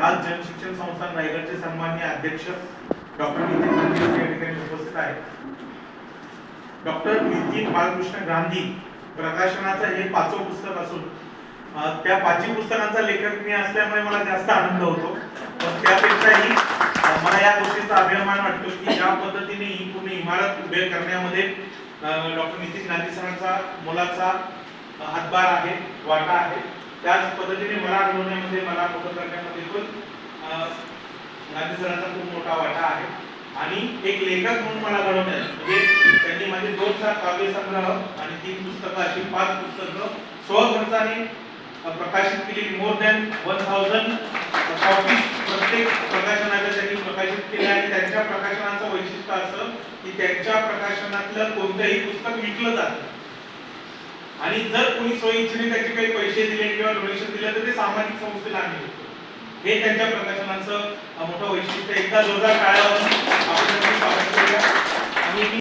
आज जनशिक्षण संस्थान रायगडचे सन्माननीय अध्यक्ष डॉक्टर नितीन गांधी या ठिकाणी उपस्थित आहेत. डॉक्टर नितीन बालकृष्ण गांधी प्रकाशनाचं हे पाचवं पुस्तक असून त्या पाचवी पुस्तकांचा लेखक मी असल्यामुळे मला जास्त आनंद होतो. पण त्यापेक्षाही मला या गोष्टीचा अभिमान वाटतो की ज्या पद्धतीने ही पूर्ण इमारत उभे करण्यामध्ये डॉक्टर नितीन गांधी सरांचा मुलाचा हातभार आहे वाटा आहे. त्याच पद्धतीने मला घडवण्यामध्ये मला मोठं करण्यामध्ये पण गांधी सरांचा खूप मोठा वाटा आहे. आणि एक लेखक म्हणून मला घडवण्यात म्हणजे त्यांनी माझे दोन चार काव्यसंग्रह आणि तीन पुस्तकं अशी पाच पुस्तकं स्वखर्चाने प्रकाशित केलेली more than one thousand copy प्रत्येक प्रकाशनाच्या त्यांनी प्रकाशित केल्या आणि त्यांच्या प्रकाशनाचं वैशिष्ट्य असं की त्यांच्या प्रकाशनातलं कोणतंही पुस्तक विकलं जातं आणि जर कोणी स्वयंच्छेने त्याचे काही पैसे दिले किंवा डोनेशन दिले तर ते सामाजिक संस्थेला आम्ही हे त्यांच्या प्रकाशनाचं मोठं वैशिष्ट्य एकदा जोरदार काळावर